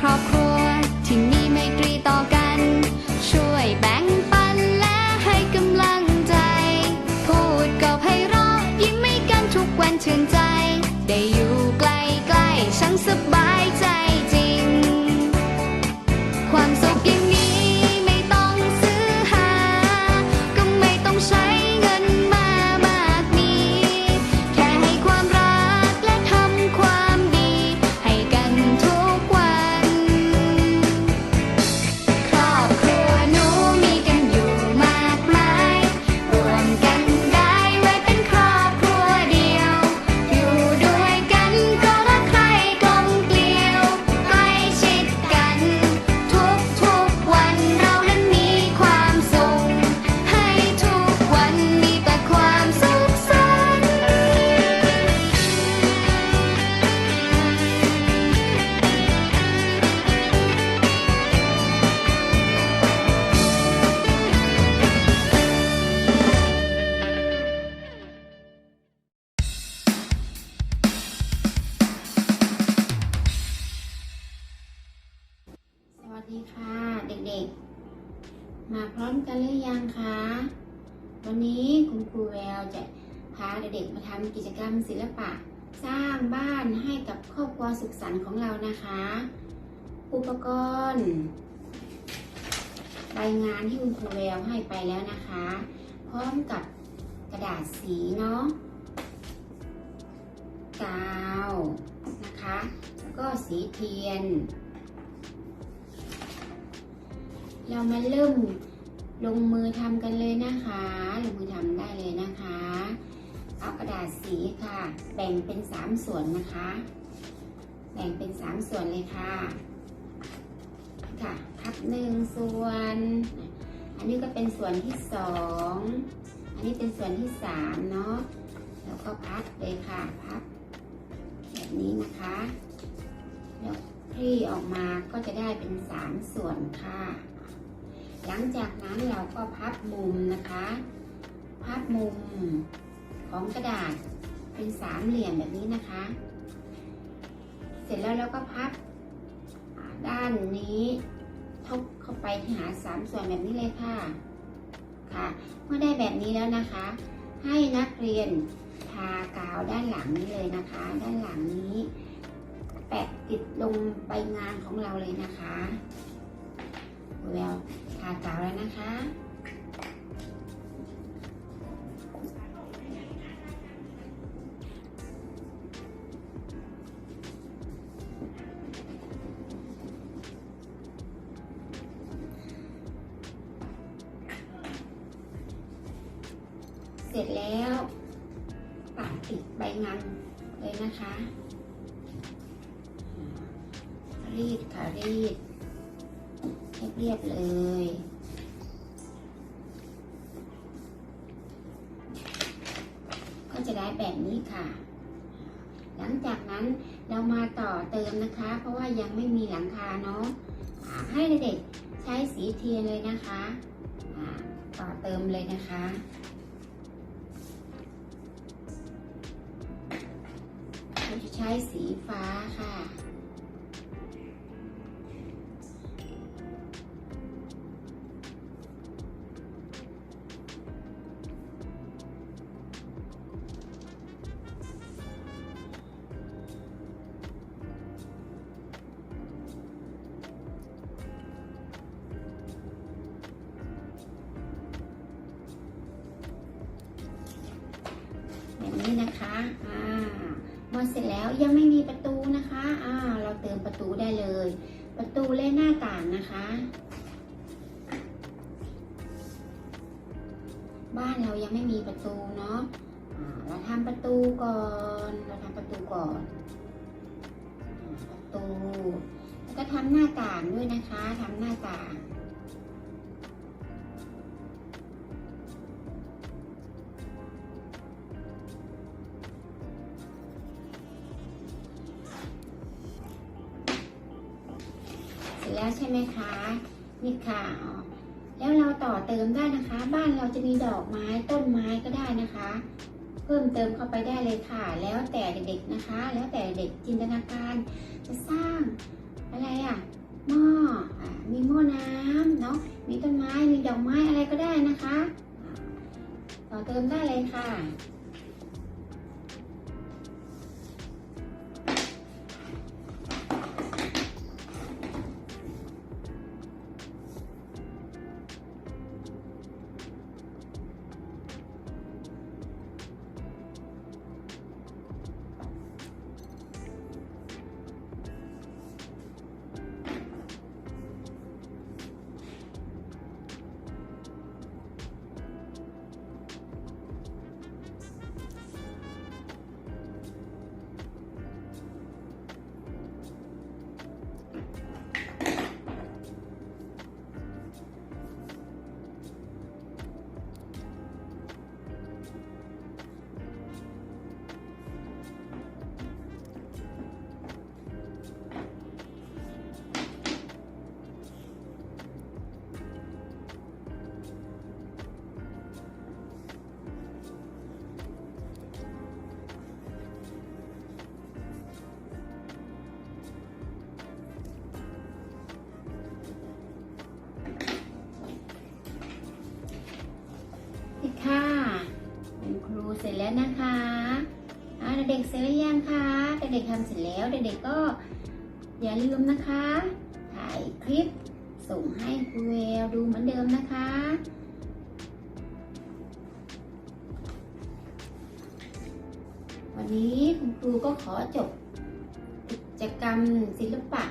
ครอบครัว ๆมาพร้อมกันหรือยังคะ วันนี้คุณครูแววจะพาเด็กๆมาทำกิจกรรมศิลปะ สร้างบ้านให้กับครอบครัวสุขสันต์ของเรานะคะ อุปกรณ์ใบงานที่คุณครูแววให้ไปแล้วนะคะ พร้อมกับกระดาษสีเนาะกาวนะคะ แล้วก็สีเทียน เรามาเริ่ม ลงมือทำกันเลยนะคะ ลงมือทำได้เลยนะคะ เอากระดาษสีค่ะ แบ่งเป็นสามส่วนนะคะ แบ่งเป็นสามส่วนเลยค่ะ ค่ะ พับหนึ่งส่วน อันนี้ก็เป็นส่วนที่สองอันนี้เป็นส่วนที่สามเนาะ แล้วก็พับเลยค่ะ พับ แบบนี้นะคะแล้วคลี่ออกมาก็จะได้เป็นสามส่วนค่ะ หลังจากนั้นเราก็พับมุมนะคะ พับมุมของกระดาษเป็นสามเหลี่ยมแบบนี้นะคะ เสร็จแล้วเราก็พับด้านนี้ทบเข้าไปที่หาสามส่วนแบบนี้เลยค่ะ ค่ะ เมื่อได้แบบนี้แล้วนะคะ ให้นักเรียนทากาวด้านหลังนี้เลยนะคะ ด้านหลังนี้ แปะติดลงใบงานของเราเลยนะคะแวว ทากาวแล้วนะคะ เสร็จแล้วปัดติดใบงานเลยนะคะ รีดค่ะรีด เรียบเลยก็จะได้แบบนี้ค่ะ หลังจากนั้นเรามาต่อเติมนะคะ เพราะว่ายังไม่มีหลังคาเนาะให้เด็กใช้สีเทียนเลยนะคะต่อเติมเลยนะคะเราจะใช้สีฟ้าค่ะ อ่าหมดเสร็จแล้วยังไม่มีประตูนะคะอ่าเราเติมประตูได้เลย ประตูและหน้าต่างนะคะ บ้านเรายังไม่มีประตูเนาะเราทำประตูก่อน เราทำประตูก่อน ประตู แล้วก็ทำหน้าต่างด้วยนะคะทำหน้าต่าง แล้วใช่ไหมคะนี่ค่ะอ๋อแล้วเราต่อเติมได้นะคะ บ้านเราจะมีดอกไม้ต้นไม้ก็ได้นะคะ เพิ่มเติมเข้าไปได้เลยค่ะ แล้วแต่เด็กๆนะคะ แล้วแต่เด็กจินตนาการ จะสร้างอะไรอะหม้ออมีหม้อน้ำเนาะมีต้นไม้มีดอกไม้อะไรก็ได้นะคะ ต่อเติมได้เลยค่ะ เสร็จแล้วนะคะเด็กเสร็จหรือยังคะเด็กทำเสร็จแล้วเด็กๆก็อย่าลืมนะคะ ถ่ายคลิปส่งให้ครูเวลดูเหมือนเดิมนะคะ วันนี้คุณครูก็ขอจบกิจกรรมศิลปะ